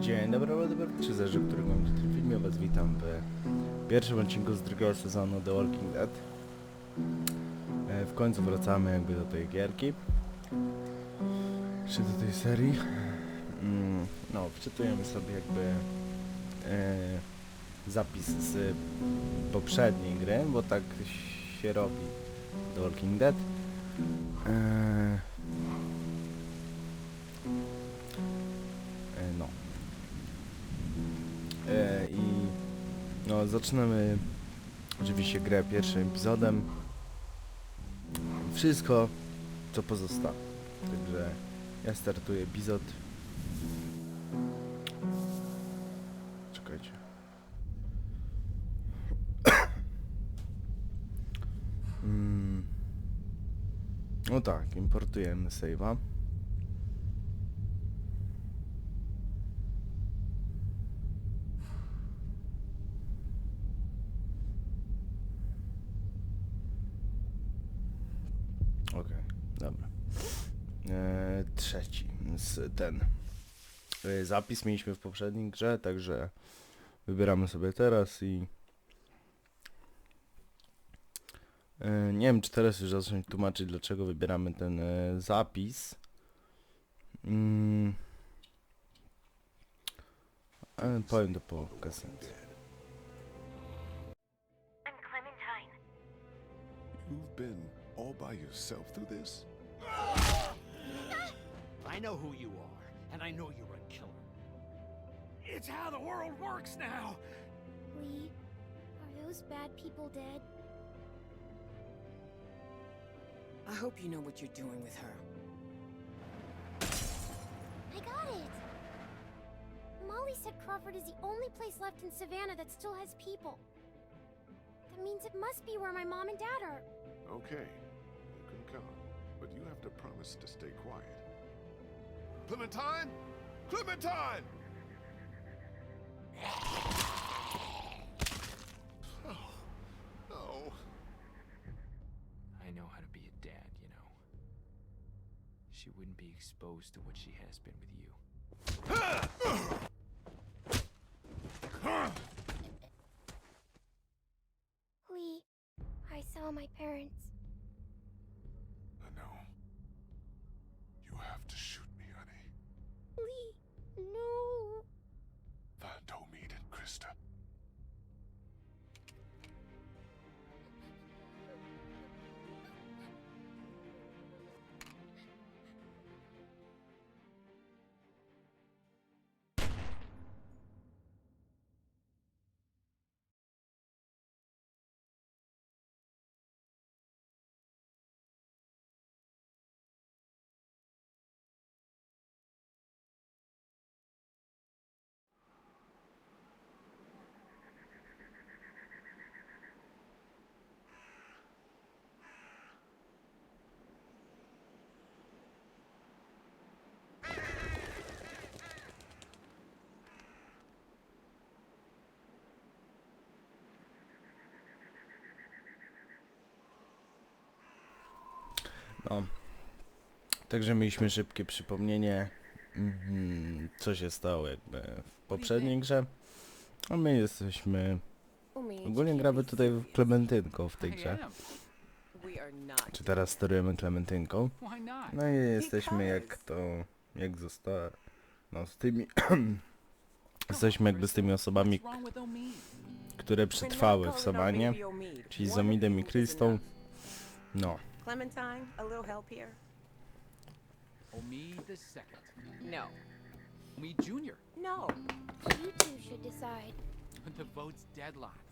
Dzień dobry. Czy zależy, którego będzie ten film? Ja was witam w pierwszym odcinku z drugiego sezonu The Walking Dead. E, W końcu wracamy jakby do tej gierki. Czy do tej serii. Mm, No, wczytujemy sobie jakby e, zapis z poprzedniej gry, bo tak się robi The Walking Dead. E, e, no. E, I no, zaczynamy oczywiście grę pierwszym epizodem. Wszystko, co pozostało. Także ja startuję epizod. Czekajcie. No tak, importujemy save'a. Okej, dobra. E, trzeci ten e, zapis mieliśmy w poprzedniej grze, także wybieramy sobie teraz i e, nie wiem czy teraz już zacząć tłumaczyć dlaczego wybieramy ten e, zapis. Mm. E, powiem to po kasecie. I'm Clementine. You've been all by yourself through this? I know who you are, and I know you're a killer. It's how the world works now. Lee, are those bad people dead? I hope you know what you're doing with her. I got it! Molly said Crawford is the only place left in Savannah that still has people. That means it must be where my mom and dad are. Okay, you can come, but you have to promise to stay quiet. Clementine? Clementine! Wouldn't be exposed to what she has been with you. Lee, I saw my parents. No. Także mieliśmy szybkie przypomnienie, mhm, co się stało jakby w poprzedniej grze. A my jesteśmy... Ogólnie gramy tutaj w Klementynką w tej grze. Czy teraz sterujemy Klementynką. No i jesteśmy jak to... Jak zostało... No z tymi... jesteśmy jakby z tymi osobami, które przetrwały w Savanie. czyli z Omidem i Krystą. No. Clementine, a little help here? Omid the second. No. Omid Jr. No. You two should decide. The vote's deadlocked.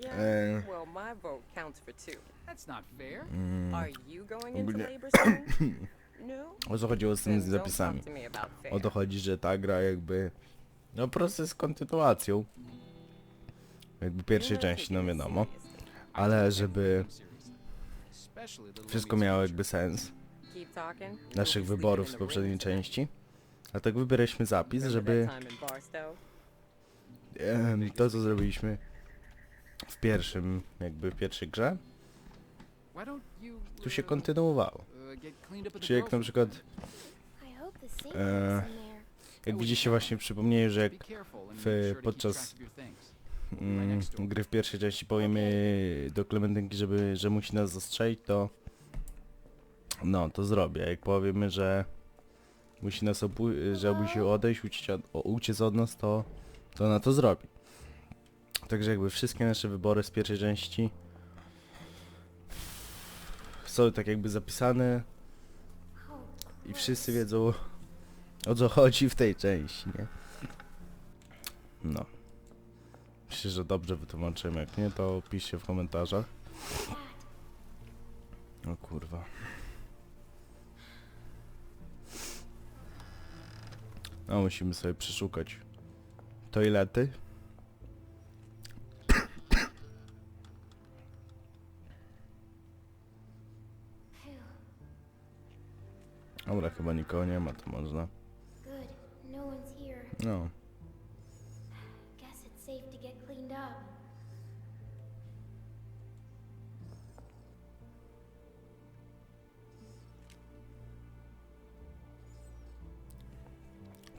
Yeah. Uh, well, my vote counts for two. That's not fair. Mm, Are you going into labor soon? no. o co chodziło z tymi zapisami? O to chodzi, że ta gra jakby... No prostu jest kontynuacją. Jakby pierwszej You're not części, no wiadomo. Ale żeby wszystko miało jakby sens naszych wyborów z poprzedniej części. Dlatego wybieraliśmy zapis, żeby to co zrobiliśmy w pierwszym, jakby w pierwszej grze, tu się kontynuowało. Czy jak na przykład, there. jak widzicie właśnie przypomnieli, że jak w- podczas- mm, gry w pierwszej części powiemy do Klementynki, żeby, że musi nas zastrzelić, to no, to zrobię. Jak powiemy, że musi nas opu- że musi odejść, uciec od, uciec od nas, to, to ona to zrobi. Także jakby wszystkie nasze wybory z pierwszej części są tak jakby zapisane i wszyscy wiedzą o co chodzi w tej części, nie? No. Myślę, że dobrze wytłumaczyłem, jak nie, to piszcie w komentarzach. O kurwa. No musimy sobie przeszukać toilety. Dobra, chyba nikogo nie ma, to można. No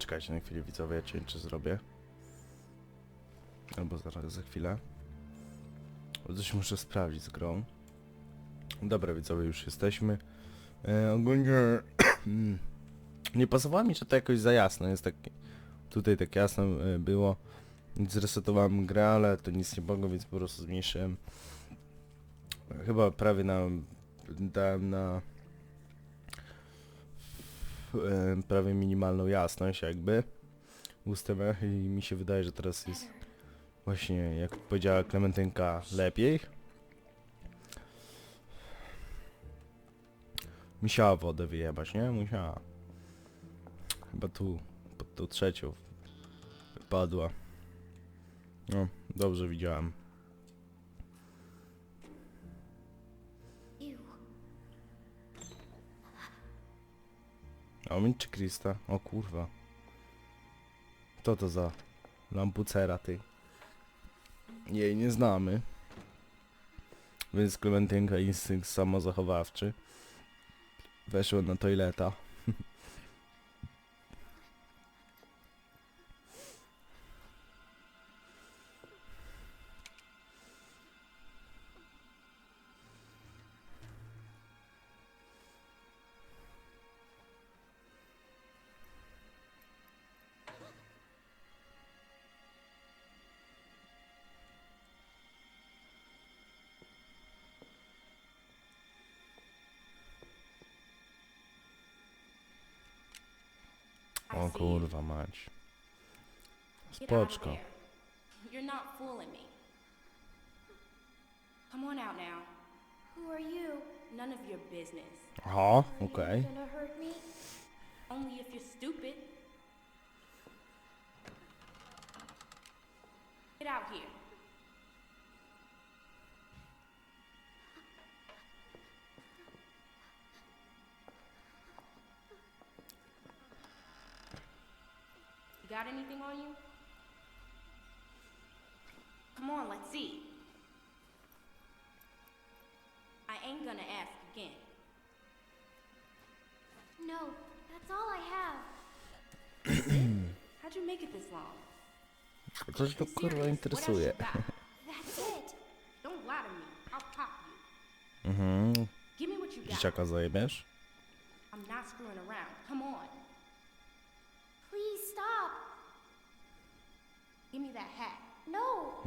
Czekajcie na chwilę widzowie, ja cięcie zrobię. Albo zaraz za chwilę. Coś muszę sprawdzić z grą. Dobra widzowie, już jesteśmy. E, ogólnie nie pasowało mi, że to jakoś za jasno. Jest tak tutaj tak jasno e, było. Zresetowałem grę, ale to nic nie mogło, więc po prostu zmniejszyłem. Chyba prawie na dałem na prawie minimalną jasność jakby w ustawieniach i mi się wydaje, że teraz jest właśnie jak powiedziała Klementynka lepiej. Musiała wodę wyjebać, nie? Musiała. Chyba tu, pod tą trzecią wypadła. No, dobrze widziałem. Omin czy Krista? O kurwa. Co to za lampucera ty? Jej nie znamy. Więc Klementynka instynkt samozachowawczy. Weszła na toileta. O kurwa mać. Get out of Spoczko. You're not fooling me. Come on out now. Who are you? None of your business. Aha, Are okej. you gonna hurt me? Only if you're stupid. Get out here. Got anything on you? Come on, let's see. I ain't gonna ask again. No, that's all I have. How'd you make it this long? Coś Be kurwa interesuje. That's it. Don't lie to me. I'll pop you. Mhm. Give me what you got. Dzieciaka zajebiesz? I'm not screwing around.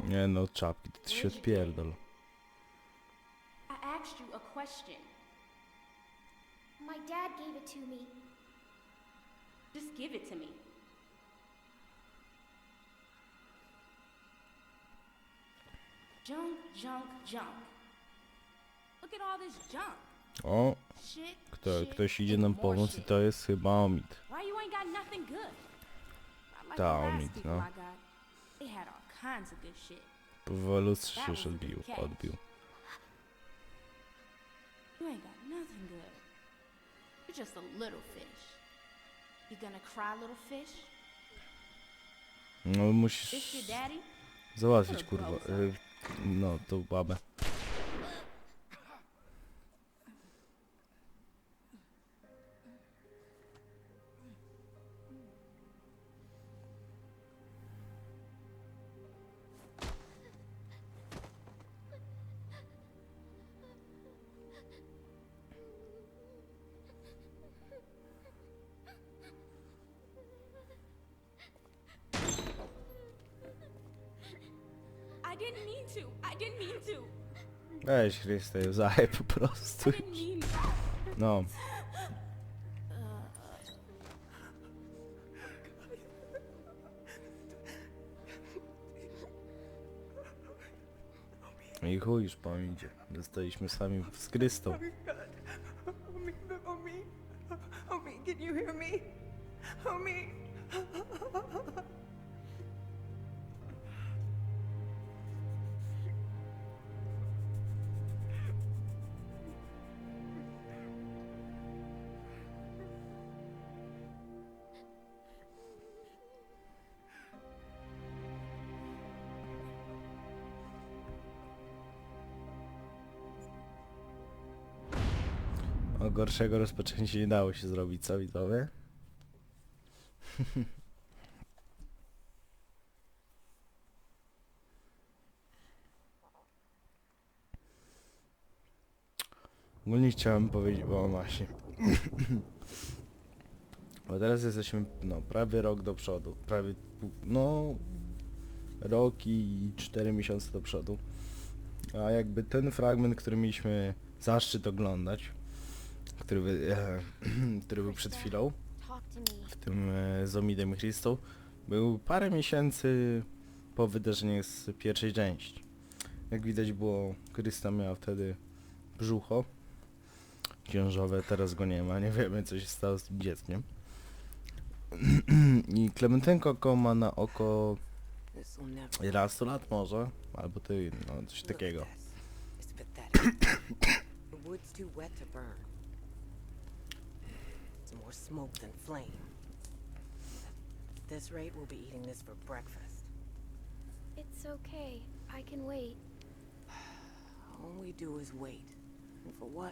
Nie no, czapki, to ty się odpierdol. I asked you a question. My dad gave it to me. Just give it to me. Junk, junk, junk. Look at all this junk. O, Shit. kto, shit, ktoś idzie and nam more pomóc i shit. to jest chyba Omid. Why you ain't got nothing good? Not like Ta, last people no. I got. They had all lustrze się już odbił, odbił. You ain't got nothing good. You're just a little fish. You gonna cry, little fish? No musisz załatwić, kurwa. Y, no, tą babę. Weź Chryste, zajeb po prostu. No. I chuj już pamięcie. Zostaliśmy sami z Krystą. Oh oh oh can you hear me? Oh gorszego rozpoczęcia nie dało się zrobić, co widzowie? Ogólnie chciałem powiedzieć, o właśnie. Bo teraz jesteśmy, no, prawie rok do przodu. Prawie, no, rok i 4 miesiące do przodu. A jakby ten fragment, który mieliśmy zaszczyt oglądać, który, e, który był przed chwilą, w tym e, z Omidem był parę miesięcy po wydarzeniach z pierwszej części. Jak widać było, Krysta miała wtedy brzucho ciążowe, teraz go nie ma, nie wiemy co się stało z tym dzieckiem. I Klementynko oko ma na oko This will never 11 lat może, albo ty, no coś takiego. It's more smoke than flame. At this rate, we'll be eating this for breakfast. It's okay. I can wait. All we do is wait. And for what?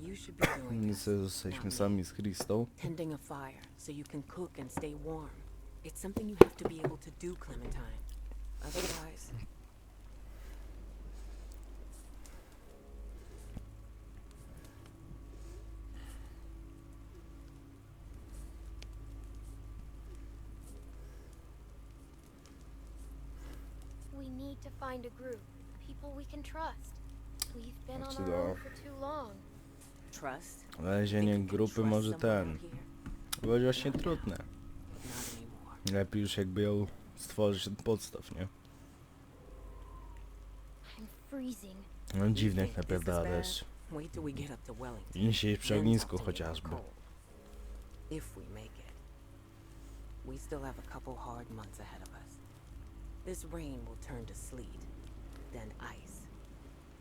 You should be doing Nic, this. zostaliśmy not me. sami z Kristą. Tending a fire so you can cook and stay warm. It's something you have to be able to do, Clementine. Otherwise, to find a group. People we can trust. We've been on our own for too long. trust. Znalezienie grupy może ten. Było właśnie trudne. Lepiej już jakby ją stworzyć od podstaw, nie? I'm freezing. No dziwne jak bad? deszcz. Wait till we get up to Wellington. Nie siedzieć przy ognisku chociażby. If we make it. We still have a couple hard months ahead of us. This rain will turn to sleet, then ice,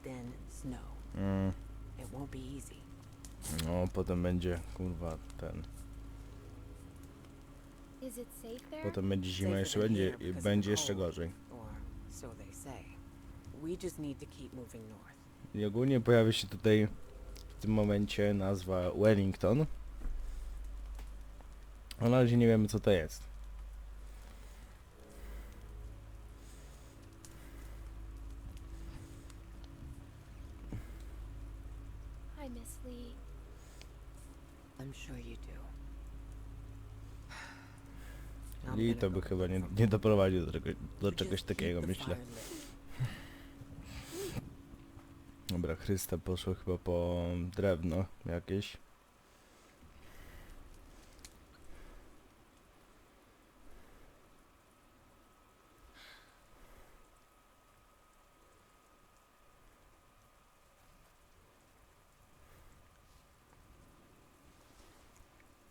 then snow. Mm, It won't be easy. no potem będzie kurwa ten. Is it safe there? Potem będzie zima jeszcze będzie i będzie jeszcze gorzej. Or so they say. We just need to keep moving north. I ogólnie pojawia się tutaj w tym momencie nazwa Wellington. A na razie nie wiemy co to jest. I miss Lee. I'm sure you do. I'm I gonna to by chyba nie, nie doprowadził do, do czegoś takiego myślę. Dobra, Chrysta poszła chyba po drewno jakieś.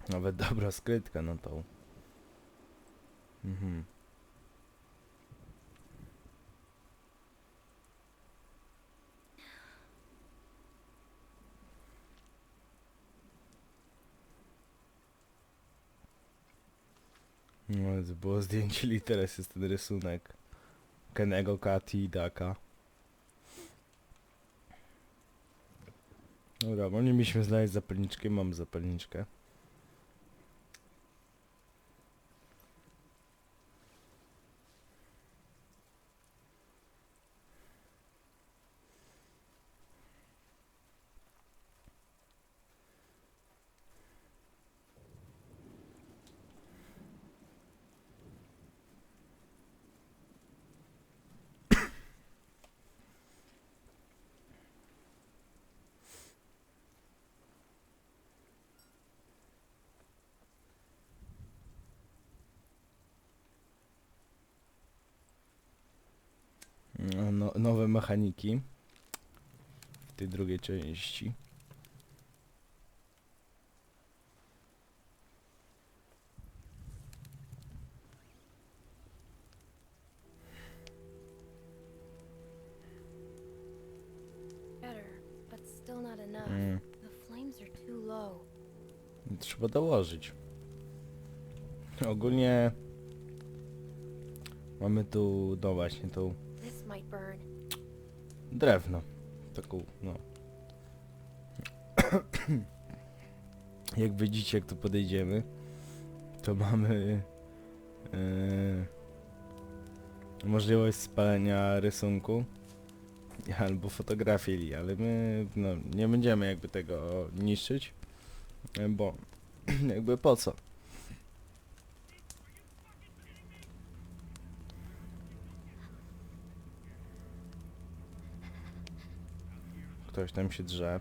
Nawet dobra skrytka na tą. Mhm. No, to było zdjęcie i teraz jest ten rysunek Kenego, Kati i Daka. Dobra, bo nie mieliśmy znaleźć zapalniczkę, mam zapalniczkę. No, no, nowe mechaniki w tej drugiej części. Mm, trzeba dołożyć. Ogólnie mamy tu, no właśnie, tą might burn. drewno. Taką, no. jak widzicie, jak tu podejdziemy, to mamy yy, możliwość spalenia rysunku albo fotografii, ale my no, nie będziemy jakby tego niszczyć, bo jakby po co? Ktoś tam się drze.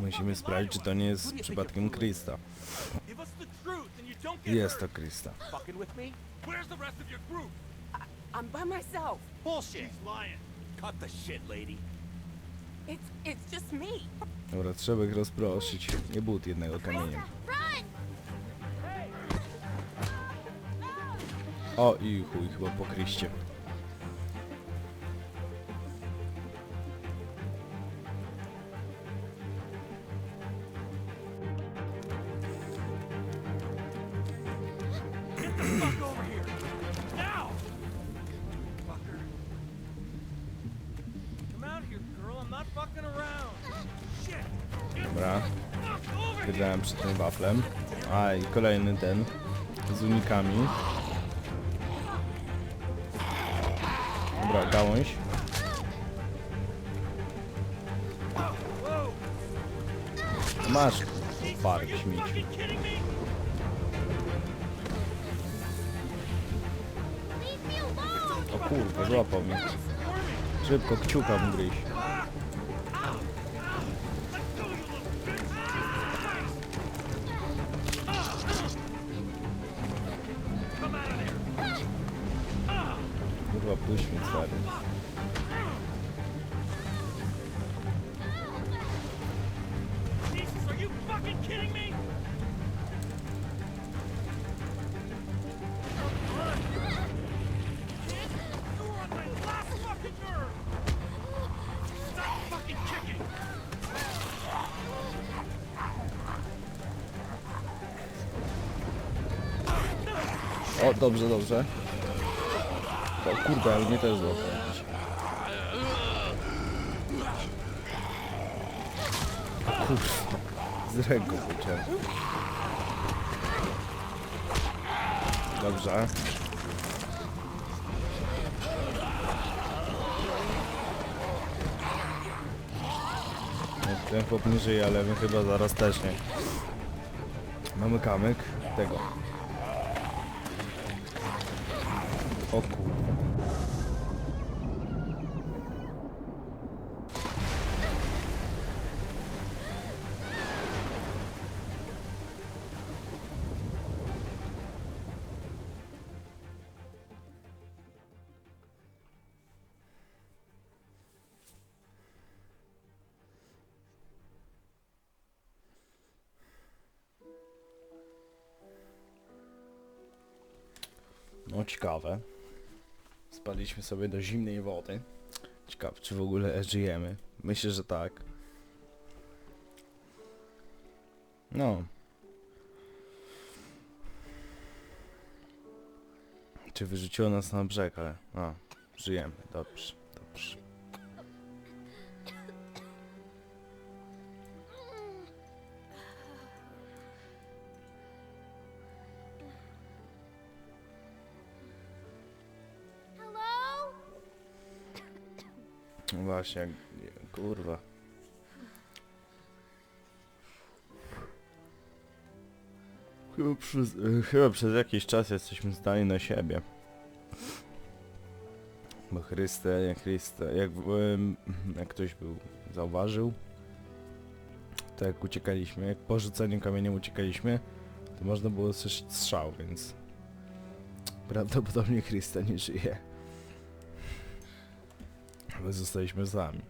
Musimy sprawdzić, czy to nie jest przypadkiem Krista. Jest to Krista. I'm by myself. Bullshit. She's lying. Cut the shit, lady. It's it's just me. Dobra, trzeba ich rozproszyć. Nie but jednego kamieniem. Run! O i chuj, chyba po Kryście. Dobra, wygrałem przed tym waflem. A i kolejny ten z unikami. Dobra, gałąź. Masz park śmieci. O kurwa, złapał mnie. Szybko, kciuka gryź. O, dobrze, dobrze. O kurde, ale mnie też złapał. Kurwa, z ręką wyciąłem. Dobrze. Ten chłop nie żyje, ale my chyba zaraz też nie. Mamy kamyk tego. O kur... No ciekawe. Spadliśmy sobie do zimnej wody. Ciekawe, czy w ogóle żyjemy. Myślę, że tak. No. Czy wyrzuciło nas na brzeg, ale... A, żyjemy. Dobrze. Właśnie, kurwa. Chyba przez, chyba przez jakiś czas jesteśmy zdani na siebie. Bo Chryste, jak Chryste, jak, jak ktoś był, zauważył, to jak uciekaliśmy, jak po rzuceniu kamieniem uciekaliśmy, to można było słyszeć strzał, więc prawdopodobnie Chrysta nie żyje. Ale zostaliśmy sami.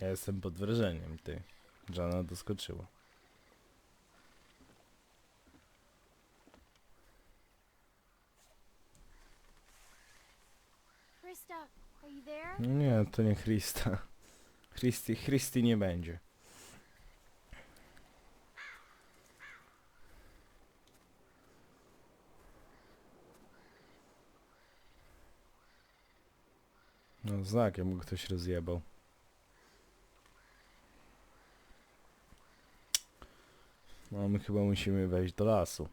Ja jestem pod wrażeniem, ty. Jana doskoczyła. Krista, are you nie Christa. Christy, Christy nie będzie. No znakiem mu ktoś rozjebał. No my chyba musimy wejść do lasu.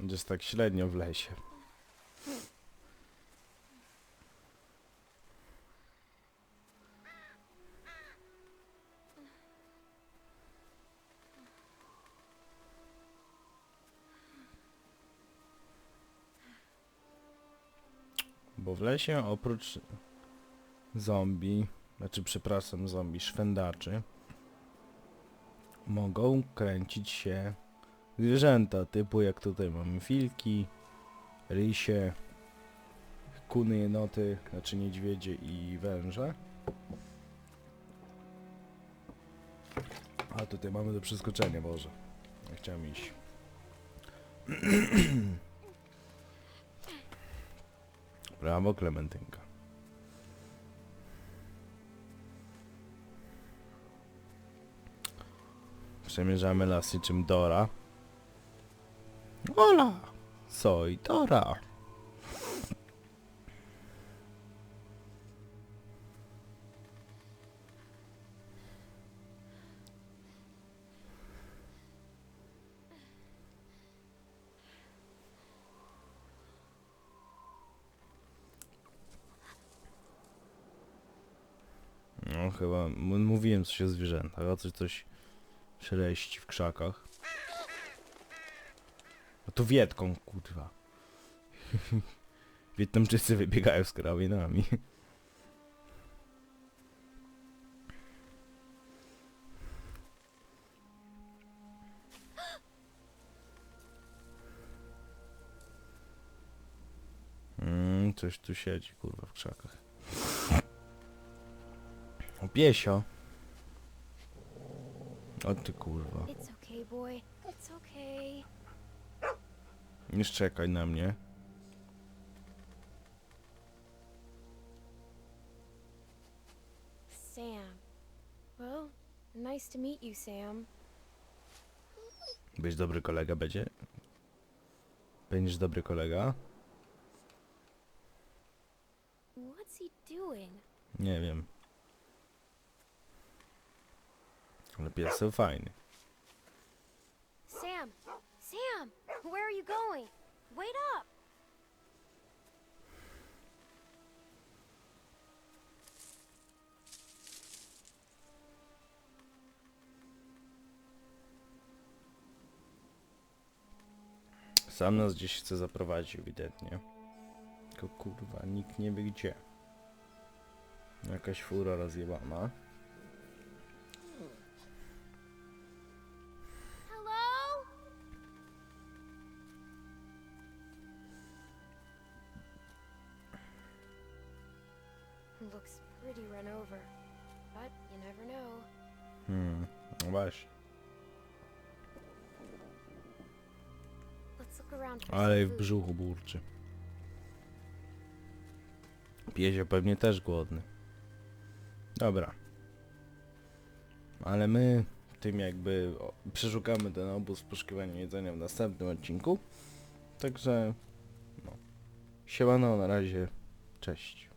Jest tak średnio w lesie. W lesie oprócz zombie, znaczy przepraszam, zombie, szwendaczy, mogą kręcić się zwierzęta, typu jak tutaj mamy wilki, rysie, kuny, jenoty, znaczy niedźwiedzie i węże. A tutaj mamy do przeskoczenia, Boże. Ja chciałem iść. Brawo, Klementynka. Przemierzamy las niczym Dora. Ola! Soj Dora! No chyba, mówiłem coś o zwierzętach, a coś coś szeleści w krzakach. No to Wietką, kurwa. Wietnamczycy wybiegają z karabinami. Mm, coś tu siedzi, kurwa, w krzakach. O, piesio. O ty kurwa. It's okay, boy. It's okay. Nie szczekaj na mnie. Sam. Well, nice to meet you, Sam. Być dobry kolega będzie? Będziesz dobry kolega? What's he doing? Nie wiem. Ale pies są fajny. Sam! Sam! Where are you going? Wait up! Sam nas gdzieś chce zaprowadzić ewidentnie. Tylko kurwa, nikt nie wie gdzie. Jakaś fura rozjebana. Ale w brzuchu burczy. Piezio pewnie też głodny. Dobra. Ale my tym jakby przeszukamy ten obóz w poszukiwaniu jedzenia w następnym odcinku. Także no. Siemano na razie. Cześć.